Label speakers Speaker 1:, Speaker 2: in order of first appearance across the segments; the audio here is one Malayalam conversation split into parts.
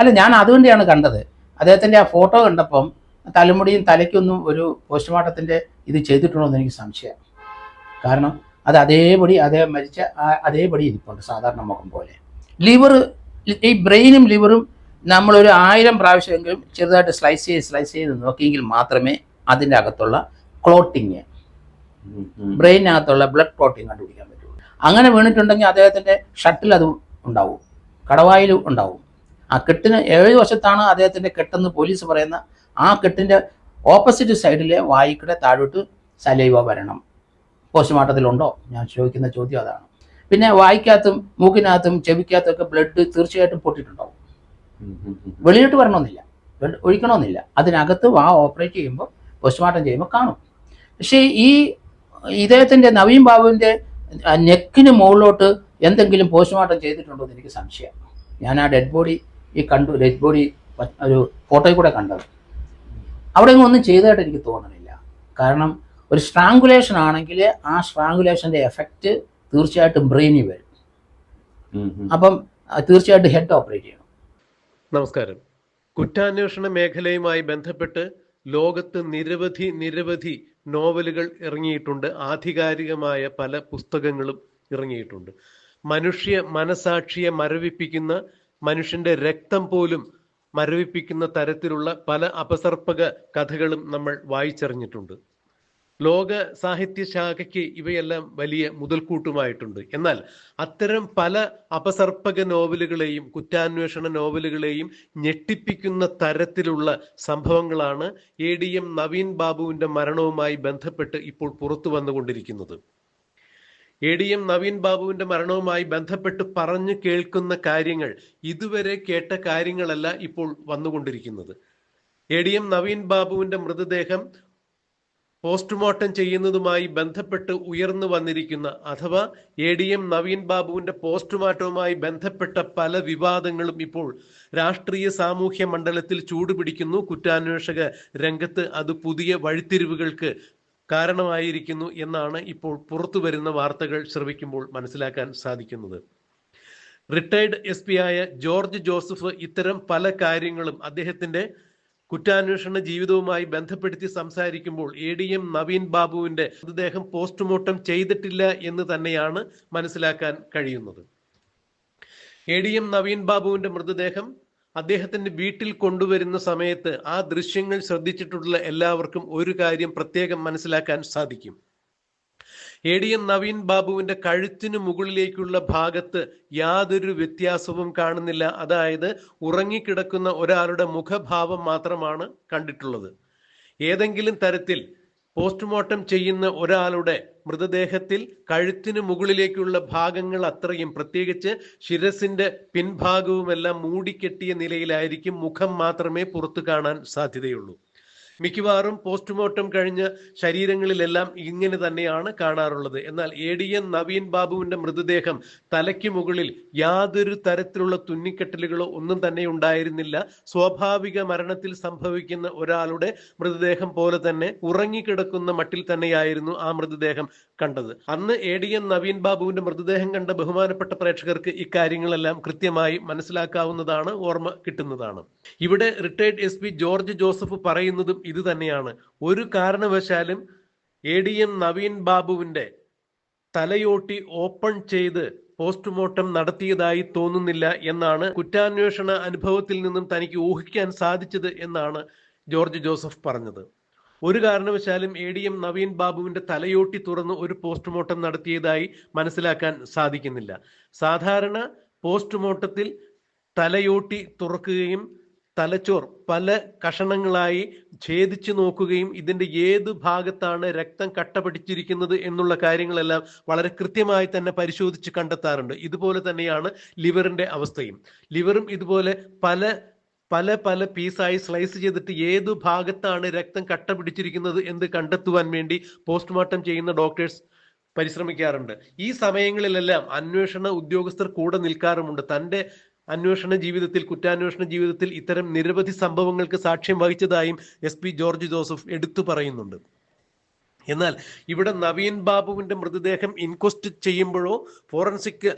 Speaker 1: അല്ല ഞാൻ അതുകൊണ്ടാണ് കണ്ടത്. അദ്ദേഹത്തിന്റെ ആ ഫോട്ടോ കണ്ടപ്പം തലമുടിയും തലയ്ക്കൊന്നും ഒരു പോസ്റ്റ്മോർട്ടത്തിന്റെ ഇത് ചെയ്തിട്ടുണ്ടോ എന്ന് എനിക്ക് സംശയം. കാരണം അത് അതേപടി അദ്ദേഹം മരിച്ച അതേപടി ഇരിപ്പുണ്ട് സാധാരണ മുഖം പോലെ. ലിവർ ഈ ബ്രെയിനും ലിവറും നമ്മളൊരു ആയിരം പ്രാവശ്യമെങ്കിലും ചെറുതായിട്ട് സ്ലൈസ് ചെയ്ത് സ്ലൈസ് ചെയ്ത് നോക്കിയെങ്കിൽ മാത്രമേ അതിന്റെ അകത്തുള്ള ക്ലോട്ടിങ്. ബ്രെയിനകത്തുള്ള ബ്ലഡ് ക്ലോട്ടിങ് കണ്ടുപിടിക്കാൻ പറ്റുള്ളൂ. അങ്ങനെ വീണിട്ടുണ്ടെങ്കിൽ അദ്ദേഹത്തിന്റെ ഷട്ടിൽ അത് ഉണ്ടാവും. കടവായിൽ ഉണ്ടാവും. ആ കെട്ടിന് ഏഴ് വശത്താണ് അദ്ദേഹത്തിന്റെ കെട്ടെന്ന് പോലീസ് പറയുന്ന ആ കെട്ടിന്റെ ഓപ്പോസിറ്റ് സൈഡിലെ വായിക്കടെ താഴോട്ട് സലൈവ വരണം. പോസ്റ്റ്മോർട്ടത്തിലുണ്ടോ? ഞാൻ ചോദിക്കുന്ന ചോദ്യം അതാണ്. പിന്നെ വായിക്കകത്തും മൂക്കിനകത്തും ചെവിക്കകത്തും ഒക്കെ ബ്ലഡ് തീർച്ചയായിട്ടും പൊട്ടിയിട്ടുണ്ടാവും. വെളിയിലോട്ട് വരണമെന്നില്ല. ഒഴിക്കണമെന്നില്ല. അതിനകത്ത് വാ ഓപ്പറേറ്റ് ചെയ്യുമ്പോൾ പോസ്റ്റ്മോർട്ടം ചെയ്യുമ്പോൾ കാണും. പക്ഷേ ഈ ഇദ്ദേഹത്തിന്റെ നവീൻ ബാബുവിന്റെ നെക്കിന് മുകളിലോട്ട് എന്തെങ്കിലും പോസ്റ്റ്മോർട്ടം ചെയ്തിട്ടുണ്ടോ എന്ന് എനിക്ക് സംശയം. ഞാൻ ആ ഡെഡ് ബോഡി ഈ കണ്ടു ഡെഡ് ബോഡി ഒരു ഫോട്ടോയിൽ കൂടെ കണ്ടത്. അവിടെ ഒന്നും ചെയ്തതായിട്ട് എനിക്ക് തോന്നണില്ല. കാരണം ഒരു സ്ട്രാങ്കുലേഷൻ ആണെങ്കിൽ ആ സ്ട്രാങ്കുലേഷന്റെ എഫക്റ്റ് തീർച്ചയായിട്ടും ബ്രെയിനിൽ വരും. അപ്പം തീർച്ചയായിട്ടും ഹെഡ് ഓപ്പറേറ്റ് ചെയ്യണം.
Speaker 2: നമസ്കാരം. കുറ്റാന്വേഷണ മേഖലയുമായി ബന്ധപ്പെട്ട് ലോകത്ത് നിരവധി നിരവധി നോവലുകൾ ഇറങ്ങിയിട്ടുണ്ട്. ആധികാരികമായ പല പുസ്തകങ്ങളും ഇറങ്ങിയിട്ടുണ്ട്. മനുഷ്യ മനസാക്ഷിയെ മരവിപ്പിക്കുന്ന മനുഷ്യന്റെ രക്തം പോലും മരവിപ്പിക്കുന്ന തരത്തിലുള്ള പല അപസർപ്പക കഥകളും നമ്മൾ വായിച്ചറിഞ്ഞിട്ടുണ്ട്. ലോക സാഹിത്യ ശാഖയ്ക്ക് ഇവയെല്ലാം വലിയ മുതൽക്കൂട്ടുമായിട്ടുണ്ട്. എന്നാൽ അത്തരം പല അപസർപ്പക നോവലുകളെയും കുറ്റാന്വേഷണ നോവലുകളെയും ഞെട്ടിപ്പിക്കുന്ന തരത്തിലുള്ള സംഭവങ്ങളാണ് എ ഡി എം നവീൻ ബാബുവിന്റെ മരണവുമായി ബന്ധപ്പെട്ട് ഇപ്പോൾ പുറത്തു വന്നുകൊണ്ടിരിക്കുന്നത്. എ ഡി എം നവീൻ ബാബുവിന്റെ മരണവുമായി ബന്ധപ്പെട്ട് പറഞ്ഞു കേൾക്കുന്ന കാര്യങ്ങൾ ഇതുവരെ കേട്ട കാര്യങ്ങളല്ല ഇപ്പോൾ വന്നുകൊണ്ടിരിക്കുന്നത്. എ ഡി എം നവീൻ ബാബുവിന്റെ മൃതദേഹം പോസ്റ്റ്മോർട്ടം ചെയ്യുന്നതുമായി ബന്ധപ്പെട്ട് ഉയർന്നു വന്നിരിക്കുന്ന അഥവാ എ ഡി എം നവീൻ ബാബുവിന്റെ പോസ്റ്റ്മോർട്ടവുമായി ബന്ധപ്പെട്ട പല വിവാദങ്ങളും ഇപ്പോൾ രാഷ്ട്രീയ സാമൂഹ്യ മണ്ഡലത്തിൽ ചൂടുപിടിക്കുന്നു. കുറ്റാന്വേഷക രംഗത്ത് അത് പുതിയ വഴിത്തിരിവുകൾക്ക് കാരണമായിരിക്കുന്നു എന്നാണ് ഇപ്പോൾ പുറത്തു വരുന്ന വാർത്തകൾ ശ്രവിക്കുമ്പോൾ മനസ്സിലാക്കാൻ സാധിക്കുന്നത്. റിട്ടയർഡ് എസ് പി ആയ ജോർജ് ജോസഫ് ഇത്തരം പല കാര്യങ്ങളും അദ്ദേഹത്തിന്റെ കുറ്റാന്വേഷണ ജീവിതവുമായി ബന്ധപ്പെടുത്തി സംസാരിക്കുമ്പോൾ എ ഡി എം നവീൻ ബാബുവിന്റെ മൃതദേഹം പോസ്റ്റ്മോർട്ടം ചെയ്തിട്ടില്ല എന്ന് തന്നെയാണ് മനസ്സിലാക്കാൻ കഴിയുന്നത്. എ ഡി എം നവീൻ ബാബുവിന്റെ മൃതദേഹം അദ്ദേഹത്തിന്റെ വീട്ടിൽ കൊണ്ടുവരുന്ന സമയത്ത് ആ ദൃശ്യങ്ങൾ ശ്രദ്ധിച്ചിട്ടുള്ള എല്ലാവർക്കും ഒരു കാര്യം പ്രത്യേകം മനസ്സിലാക്കാൻ സാധിക്കും. എ ഡി എം നവീൻ ബാബുവിന്റെ കഴുത്തിന് മുകളിലേക്കുള്ള ഭാഗത്ത് യാതൊരു വ്യത്യാസവും കാണുന്നില്ല. അതായത് ഉറങ്ങിക്കിടക്കുന്ന ഒരാളുടെ മുഖഭാവം മാത്രമാണ് കണ്ടിട്ടുള്ളത്. ഏതെങ്കിലും തരത്തിൽ പോസ്റ്റ്മോർട്ടം ചെയ്യുന്ന ഒരാളുടെ മൃതദേഹത്തിൽ കഴുത്തിന് മുകളിലേക്കുള്ള ഭാഗങ്ങൾ അത്രയും. പ്രത്യേകിച്ച് ശിരസിന്റെ പിൻഭാഗവുമെല്ലാം മൂടിക്കെട്ടിയ നിലയിലായിരിക്കും മുഖം മാത്രമേ പുറത്തു കാണാൻ സാധ്യതയുള്ളൂ. മിക്കവാറും പോസ്റ്റ്മോർട്ടം കഴിഞ്ഞ ശരീരങ്ങളിലെല്ലാം ഇങ്ങനെ തന്നെയാണ് കാണാറുള്ളത്. എന്നാൽ എ ഡി എൻ നവീൻ ബാബുവിന്റെ മൃതദേഹം തലയ്ക്ക് മുകളിൽ യാതൊരു തരത്തിലുള്ള തുന്നിക്കെട്ടലുകളോ ഒന്നും തന്നെ ഉണ്ടായിരുന്നില്ല. സ്വാഭാവിക മരണത്തിൽ സംഭവിക്കുന്ന ഒരാളുടെ മൃതദേഹം പോലെ തന്നെ ഉറങ്ങിക്കിടക്കുന്ന മട്ടിൽ തന്നെയായിരുന്നു ആ മൃതദേഹം കണ്ടത്. അന്ന് എ ഡി എൻ നവീൻ ബാബുവിന്റെ മൃതദേഹം കണ്ട ബഹുമാനപ്പെട്ട പ്രേക്ഷകർക്ക് ഇക്കാര്യങ്ങളെല്ലാം കൃത്യമായി മനസ്സിലാക്കാവുന്നതാണ് ഓർമ്മ കിട്ടുന്നതാണ്. ഇവിടെ റിട്ടയർഡ് എസ് ജോർജ് ജോസഫ് പറയുന്നതും ഇത് തന്നെയാണ് ഒരു കാരണവശാലും എ ഡി എം നവീൻ ബാബുവിന്റെ തലയോട്ടി ഓപ്പൺ ചെയ്ത് പോസ്റ്റ്മോർട്ടം നടത്തിയതായി തോന്നുന്നില്ല എന്നാണ് കുറ്റാന്വേഷണ അനുഭവത്തിൽ നിന്നും തനിക്ക് ഊഹിക്കാൻ സാധിച്ചത് എന്നാണ് ജോർജ് ജോസഫ് പറഞ്ഞത്. ഒരു കാരണവശാലും എ ഡി എം നവീൻ ബാബുവിന്റെ തലയോട്ടി തുറന്ന് ഒരു പോസ്റ്റ്മോർട്ടം നടത്തിയതായി മനസ്സിലാക്കാൻ സാധിക്കുന്നില്ല. സാധാരണ പോസ്റ്റ്മോർട്ടത്തിൽ തലയോട്ടി തുറക്കുകയും തലച്ചോർ പല കഷണങ്ങളായി ഛേദിച്ചു നോക്കുകയും ഇതിന്റെ ഏത് ഭാഗത്താണ് രക്തം കട്ട പിടിച്ചിരിക്കുന്നത് എന്നുള്ള കാര്യങ്ങളെല്ലാം വളരെ കൃത്യമായി തന്നെ പരിശോധിച്ച് കണ്ടെത്താറുണ്ട്. ഇതുപോലെ തന്നെയാണ് ലിവറിന്റെ അവസ്ഥയും. ലിവറും ഇതുപോലെ പല പല പല പീസായി സ്ലൈസ് ചെയ്തിട്ട് ഏതു ഭാഗത്താണ് രക്തം കട്ട പിടിച്ചിരിക്കുന്നത് എന്ന് കണ്ടെത്തുവാൻ വേണ്ടി പോസ്റ്റ്മോർട്ടം ചെയ്യുന്ന ഡോക്ടേഴ്സ് പരിശ്രമിക്കാറുണ്ട്. ഈ സമയങ്ങളിലെല്ലാം അന്വേഷണ ഉദ്യോഗസ്ഥർ കൂടെ നിൽക്കാറുമുണ്ട്. തന്റെ അന്വേഷണ ജീവിതത്തിൽ കുറ്റാന്വേഷണ ജീവിതത്തിൽ ഇത്തരം നിരവധി സംഭവങ്ങൾക്ക് സാക്ഷ്യം വഹിച്ചതായും എസ് പി ജോർജ് ജോസഫ് എടുത്തു പറയുന്നുണ്ട്. എന്നാൽ ഇവിടെ നവീൻ ബാബുവിന്റെ മൃതദേഹം ഇൻക്വസ്റ്റ് ചെയ്യുമ്പോഴോ ഫോറൻസിക്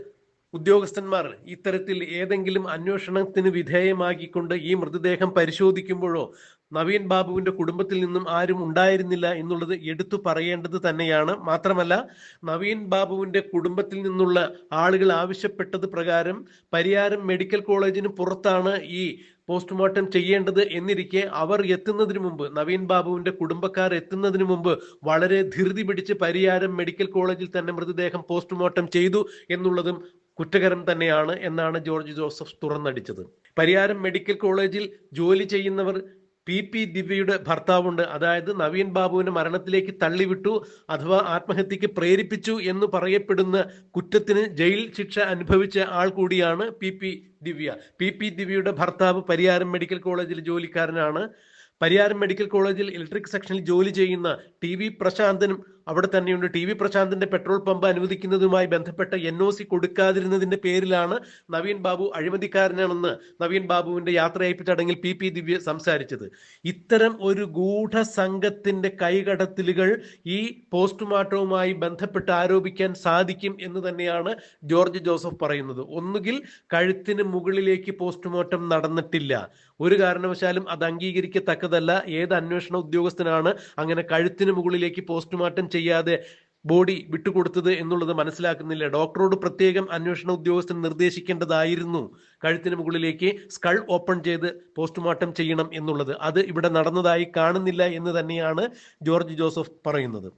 Speaker 2: ഉദ്യോഗസ്ഥന്മാർ ഇത്തരത്തിൽ ഏതെങ്കിലും അന്വേഷണത്തിന് വിധേയമാക്കിക്കൊണ്ട് ഈ മൃതദേഹം പരിശോധിക്കുമ്പോഴോ നവീൻ ബാബുവിന്റെ കുടുംബത്തിൽ നിന്നും ആരും ഉണ്ടായിരുന്നില്ല എന്നുള്ളത് എടുത്തു പറയേണ്ടത് തന്നെയാണ്. മാത്രമല്ല നവീൻ ബാബുവിന്റെ കുടുംബത്തിൽ നിന്നുള്ള ആളുകൾ ആവശ്യപ്പെട്ടത് പ്രകാരം പരിയാരം മെഡിക്കൽ കോളേജിന് പുറത്താണ് ഈ പോസ്റ്റ്മോർട്ടം ചെയ്യേണ്ടത് എന്നിരിക്കെ അവർ എത്തുന്നതിന് മുമ്പ് നവീൻ ബാബുവിന്റെ കുടുംബക്കാർ എത്തുന്നതിന് മുമ്പ് വളരെ ധൃതി പിടിച്ച് പരിയാരം മെഡിക്കൽ കോളേജിൽ തന്നെ മൃതദേഹം പോസ്റ്റ്മോർട്ടം ചെയ്തു എന്നുള്ളതും കുറ്റകരം തന്നെയാണ് എന്നാണ് ജോർജ് ജോസഫ് തുറന്നടിച്ചത്. പരിയാരം മെഡിക്കൽ കോളേജിൽ ജോലി ചെയ്യുന്നവർ പി പി ദിവ്യയുടെ ഭർത്താവുണ്ട്. അതായത് നവീൻ ബാബുവിനെ മരണത്തിലേക്ക് തള്ളിവിട്ടു അഥവാ ആത്മഹത്യക്ക് പ്രേരിപ്പിച്ചു എന്ന് പറയപ്പെടുന്ന കുറ്റത്തിന് ജയിൽ ശിക്ഷ അനുഭവിച്ച ആൾ കൂടിയാണ് P P Divya. P P ദിവ്യയുടെ ഭർത്താവ് പരിയാരം മെഡിക്കൽ കോളേജിൽ ജോലിക്കാരനാണ്. പരിയാരം മെഡിക്കൽ കോളേജിൽ ഇലക്ട്രിക് സെക്ഷനിൽ ജോലി ചെയ്യുന്ന ടി വി പ്രശാന്തനും അവിടെ തന്നെയുണ്ട്. ടി വി പ്രശാന്തിന്റെ പെട്രോൾ പമ്പ് അനുവദിക്കുന്നതുമായി ബന്ധപ്പെട്ട എൻ ഒ സി കൊടുക്കാതിരുന്നതിന്റെ പേരിലാണ് നവീൻ ബാബു അഴിമതിക്കാരനാണെന്ന് നവീൻ ബാബുവിന്റെ യാത്രയയപ്പ് ചടങ്ങിൽ പി പി ദിവ്യ സംസാരിച്ചത്. ഇത്തരം ഒരു ഗൂഢ ഗൂഢസംഘത്തിന്റെ കൈകടത്തലുകൾ ഈ പോസ്റ്റ്മോർട്ടവുമായി ബന്ധപ്പെട്ട് ആരോപിക്കാൻ സാധിക്കും എന്ന് തന്നെയാണ് ജോർജ് ജോസഫ് പറയുന്നത്. ഒന്നുകിൽ കഴുത്തിന് മുകളിലേക്ക് പോസ്റ്റ്മോർട്ടം നടന്നിട്ടില്ല. ഒരു കാരണവശാലും അത് അംഗീകരിക്കത്തക്കതല്ല. ഏത് അന്വേഷണ ഉദ്യോഗസ്ഥനാണ് അങ്ങനെ കഴുത്തിന് മുകളിലേക്ക് പോസ്റ്റ്മോർട്ടം ചെയ്യാതെ ബോഡി വിട്ടുകൊടുത്തത് എന്നുള്ളത് മനസ്സിലാക്കുന്നില്ല. ഡോക്ടറോട് പ്രത്യേകം അന്വേഷണ ഉദ്യോഗസ്ഥൻ നിർദ്ദേശിക്കേണ്ടതായിരുന്നു. കഴുത്തിന് മുകളിലേക്ക് സ്കൾ ഓപ്പൺ ചെയ്ത് പോസ്റ്റ്മോർട്ടം ചെയ്യണം എന്നുള്ളത്. അത് ഇവിടെ നടന്നതായി കാണുന്നില്ല എന്ന് തന്നെയാണ് ജോർജ് ജോസഫ് പറയുന്നത്.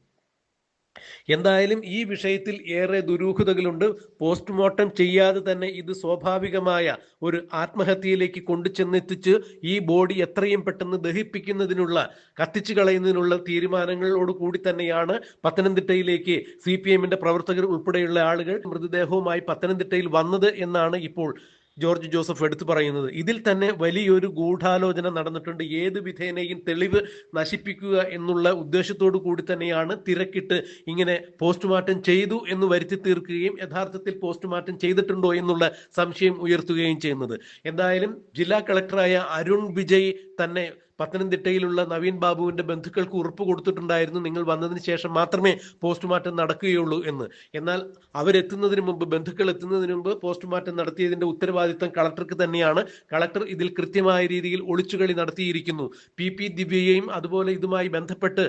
Speaker 2: എന്തായാലും ഈ വിഷയത്തിൽ ഏറെ ദുരൂഹതകളുണ്ട്. പോസ്റ്റ്മോർട്ടം ചെയ്യാതെ തന്നെ ഇത് സ്വാഭാവികമായ ഒരു ആത്മഹത്യയിലേക്ക് കൊണ്ടുചെന്നെത്തിച്ച് ഈ ബോഡി എത്രയും പെട്ടെന്ന് ദഹിപ്പിക്കുന്നതിനുള്ള കത്തിച്ചു കളയുന്നതിനുള്ള തീരുമാനങ്ങളോട് കൂടി തന്നെയാണ് പത്തനംതിട്ടയിലേക്ക് സി പി എമ്മിന്റെ പ്രവർത്തകർ ഉൾപ്പെടെയുള്ള ആളുകൾ മൃതദേഹവുമായി പത്തനംതിട്ടയിൽ വന്നത് എന്നാണ് ഇപ്പോൾ ജോർജ് ജോസഫ് എടുത്തു പറയുന്നത്. ഇതിൽ തന്നെ വലിയൊരു ഗൂഢാലോചന നടന്നിട്ടുണ്ട്. ഏത് വിധേനയും തെളിവ് നശിപ്പിക്കുക എന്നുള്ള ഉദ്ദേശത്തോടു കൂടി തന്നെയാണ് തിരക്കിട്ട് ഇങ്ങനെ പോസ്റ്റ്മോർട്ടം ചെയ്തു എന്ന് വരുത്തി തീർക്കുകയും യഥാർത്ഥത്തിൽ പോസ്റ്റ്മോർട്ടം ചെയ്തിട്ടുണ്ടോ എന്നുള്ള സംശയം ഉയർത്തുകയും ചെയ്യുന്നത്. എന്തായാലും ജില്ലാ കളക്ടറായ അരുൺ വിജയ് തന്നെ പത്തനംതിട്ടയിലുള്ള നവീൻ ബാബുവിന്റെ ബന്ധുക്കൾക്ക് ഉറപ്പ് കൊടുത്തിട്ടുണ്ടായിരുന്നു. നിങ്ങൾ വന്നതിന് ശേഷം മാത്രമേ പോസ്റ്റ്മോർട്ടം നടക്കുകയുള്ളൂ എന്ന്. എന്നാൽ അവരെത്തുന്നതിന് മുമ്പ് ബന്ധുക്കൾ എത്തുന്നതിന് മുമ്പ് പോസ്റ്റ്മോർട്ടം നടത്തിയതിന്റെ ഉത്തരവാദിത്തം കളക്ടർക്ക് തന്നെയാണ്. കളക്ടർ ഇതിൽ കൃത്യമായ രീതിയിൽ ഒളിച്ചുകളി നടത്തിയിരിക്കുന്നു. പി പി ദിവ്യയെയും അതുപോലെ ഇതുമായി ബന്ധപ്പെട്ട്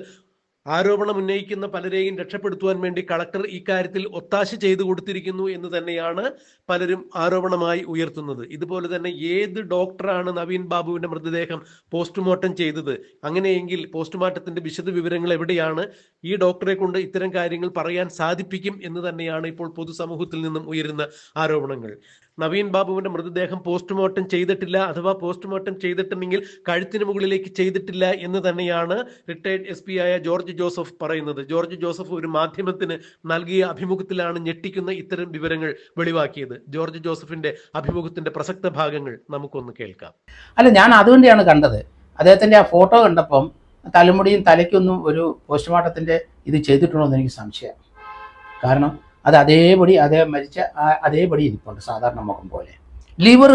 Speaker 2: ആരോപണം ഉന്നയിക്കുന്ന പലരെയും രക്ഷപ്പെടുത്തുവാൻ വേണ്ടി കളക്ടർ ഇക്കാര്യത്തിൽ ഒത്താശ ചെയ്തു കൊടുത്തിരിക്കുന്നു എന്ന് തന്നെയാണ് പലരും ആരോപണമായി ഉയർത്തുന്നത്. ഇതുപോലെ തന്നെ ഏത് ഡോക്ടറാണ് നവീൻ ബാബുവിന്റെ മൃതദേഹം പോസ്റ്റ്മോർട്ടം ചെയ്തത്? അങ്ങനെയെങ്കിൽ പോസ്റ്റ്മോർട്ടത്തിന്റെ വിശദ വിവരങ്ങൾ എവിടെയാണ്? ഈ ഡോക്ടറെ കൊണ്ട് ഇത്തരം കാര്യങ്ങൾ പറയാൻ സാധിപ്പിക്കും എന്ന് തന്നെയാണ് ഇപ്പോൾ പൊതുസമൂഹത്തിൽ നിന്നും ഉയരുന്ന ആരോപണങ്ങൾ. നവീൻ ബാബുവിന്റെ മൃതദേഹം പോസ്റ്റ്മോർട്ടം ചെയ്തിട്ടില്ല അഥവാ പോസ്റ്റ്മോർട്ടം ചെയ്തിട്ടുണ്ടെങ്കിൽ കഴുത്തിന് മുകളിലേക്ക് ചെയ്തിട്ടില്ല എന്ന് തന്നെയാണ് റിട്ടയർഡ് എസ് പി ആയ ജോർജ് ജോസഫ് പറയുന്നത്. ജോർജ് ജോസഫ് ഒരു മാധ്യമത്തിന് നൽകിയ അഭിമുഖത്തിലാണ് ഞെട്ടിക്കുന്ന ഇത്തരം വിവരങ്ങൾ വെളിവാക്കിയത്. ജോർജ് ജോസഫിന്റെ അഭിമുഖത്തിന്റെ പ്രസക്ത ഭാഗങ്ങൾ നമുക്കൊന്ന് കേൾക്കാം.
Speaker 1: അല്ല ഞാൻ അതുകൊണ്ടാണ് കണ്ടത്. അദ്ദേഹത്തിന്റെ ആ ഫോട്ടോ കണ്ടപ്പം തലമുടിയും തലയ്ക്കൊന്നും ഒരു പോസ്റ്റ്മോർട്ടത്തിന്റെ ഇത് ചെയ്തിട്ടുണ്ടോ എന്ന് എനിക്ക് സംശയം. കാരണം അത് അതേപടി അതേ മരിച്ച അതേപടി ഇരിപ്പുണ്ട് സാധാരണ മുഖം പോലെ. ലിവർ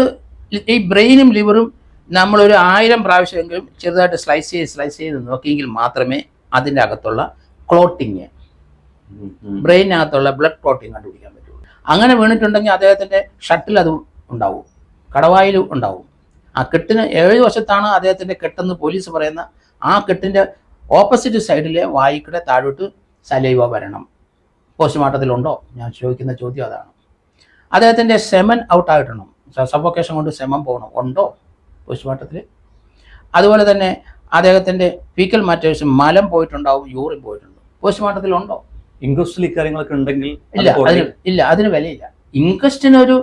Speaker 1: ഈ ബ്രെയിനും ലിവറും നമ്മളൊരു ആയിരം പ്രാവശ്യമെങ്കിലും ചെറുതായിട്ട് സ്ലൈസ് ചെയ്ത് സ്ലൈസ് ചെയ്ത് നോക്കിയെങ്കിൽ മാത്രമേ അതിന്റെ അകത്തുള്ള ക്ലോട്ടിങ്. ബ്രെയിനകത്തുള്ള ബ്ലഡ് ക്ലോട്ടിങ് കണ്ടുപിടിക്കാൻ പറ്റുള്ളൂ. അങ്ങനെ വീണിട്ടുണ്ടെങ്കിൽ അദ്ദേഹത്തിന്റെ ഷട്ടിൽ അത് ഉണ്ടാവും കടവായിൽ ഉണ്ടാവും. ആ കെട്ടിന് ഏഴ് വശത്താണ് അദ്ദേഹത്തിന്റെ കെട്ടെന്ന് പോലീസ് പറയുന്ന ആ കെട്ടിന്റെ ഓപ്പോസിറ്റ് സൈഡിലെ വായിക്കടെ താഴോട്ട് സലൈവ വരണം. പോസ്റ്റ്മോർട്ടത്തിലുണ്ടോ? ഞാൻ ചോദിക്കുന്ന ചോദ്യം അതാണ്. അദ്ദേഹത്തിന്റെ സെമൻ ഔട്ട് ആയിട്ടണം സഫോക്കേഷൻ കൊണ്ട് സെമൻ പോകണം. ഉണ്ടോ പോസ്റ്റ്മോർട്ടത്തിൽ? അതുപോലെ തന്നെ അദ്ദേഹത്തിന്റെ ഫീക്കൽ മാറ്റേഴ്സ് മലം പോയിട്ടുണ്ടാവും യൂറിൻ പോയിട്ടുണ്ട്. പോസ്റ്റ്മോർട്ടത്തിലുണ്ടോ
Speaker 3: ഇൻക്വസ്റ്റിൽ ഇക്കാര്യങ്ങളൊക്കെ ഉണ്ടെങ്കിൽ
Speaker 1: ഇല്ല അതിന് ഇല്ല അതിന് വിലയില്ല. ഇൻക്വസ്റ്റിനൊരു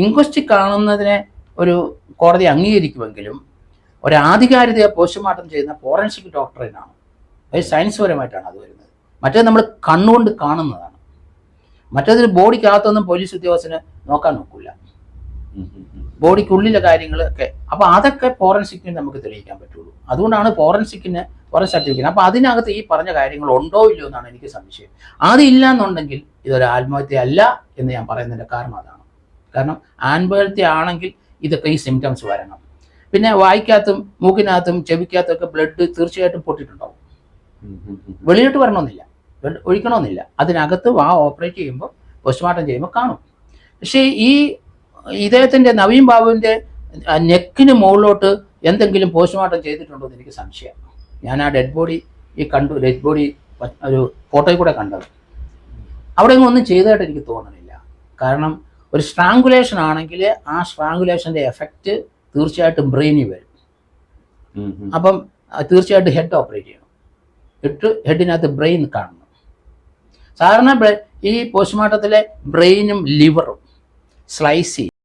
Speaker 1: ഇൻക്വസ്റ്റ് കാണുന്നതിനെ ഒരു കോടതി അംഗീകരിക്കുമെങ്കിലും ഒരു ആധികാരികതയെ പോസ്റ്റ്മോർട്ടം ചെയ്യുന്ന ഫോറൻസിക് ഡോക്ടറിനാണ് അത് സയൻസ് പരമായിട്ടാണ് അത് വരുന്നത്. മറ്റേ നമ്മൾ കണ്ണുകൊണ്ട് കാണുന്നതാണ്. മറ്റേതിൽ ബോഡിക്കകത്തൊന്നും പോലീസ് ഉദ്യോഗസ്ഥന് നോക്കാൻ നോക്കില്ല. ബോഡിക്കുള്ളിലെ കാര്യങ്ങളൊക്കെ. അപ്പോൾ അതൊക്കെ ഫോറൻസിക്കിന് നമുക്ക് തെളിയിക്കാൻ പറ്റുള്ളൂ. അതുകൊണ്ടാണ് ഫോറൻസിക്കിന് ഫോറൻസ് സർട്ടിഫിക്കറ്റ്. അപ്പോൾ അതിനകത്ത് ഈ പറഞ്ഞ കാര്യങ്ങൾ ഉണ്ടോ ഇല്ലയോ എന്നാണ് എനിക്ക് സംശയം. അതില്ല എന്നുണ്ടെങ്കിൽ ഇതൊരു ആത്മഹത്യ അല്ല എന്ന് ഞാൻ പറയുന്നതിന്റെ കാരണം അതാണ്. കാരണം ആത്മഹത്യ ആണെങ്കിൽ ഇതൊക്കെ ഈ സിംറ്റംസ് വരണം. പിന്നെ വായിക്കാത്തും മൂക്കിനകത്തും ചെവിക്കകത്തും ഒക്കെ ബ്ലഡ് തീർച്ചയായിട്ടും പൊട്ടിയിട്ടുണ്ടാവും വെളിയിട്ട് വരണമെന്നില്ല. ഒഴിക്കണമെന്നില്ല. അതിനകത്ത് വാ ഓപ്പറേറ്റ് ചെയ്യുമ്പോൾ പോസ്റ്റ്മോർട്ടം ചെയ്യുമ്പോൾ കാണും. പക്ഷേ ഈ ഇദ്ദേഹത്തിന്റെ നവീൻ ബാബുവിന്റെ നെക്കിന് മുകളിലോട്ട് എന്തെങ്കിലും പോസ്റ്റ്മോർട്ടം ചെയ്തിട്ടുണ്ടോ എന്ന് എനിക്ക് സംശയം. ഞാൻ ആ ഡെഡ് ബോഡി ഈ കണ്ടു ഡെഡ് ബോഡി ഒരു ഫോട്ടോയിൽ കൂടെ കണ്ടത്. അവിടെ ഒന്നും ചെയ്തതായിട്ട് എനിക്ക് തോന്നണില്ല. കാരണം ഒരു സ്ട്രാങ്കുലേഷൻ ആണെങ്കിൽ ആ സ്ട്രാങ്കുലേഷന്റെ എഫക്റ്റ് തീർച്ചയായിട്ടും ബ്രെയിനിൽ വരും. അപ്പം തീർച്ചയായിട്ടും ഹെഡ് ഓപ്പറേറ്റ് ചെയ്യണം. ഇട്ട് ഹെഡിനകത്ത് ബ്രെയിൻ കാണണം. സാധാരണ ഈ പോസ്റ്റ്മോർട്ടത്തിലെ ബ്രെയിനും ലിവറും സ്ലൈസ് ചെയ്യും.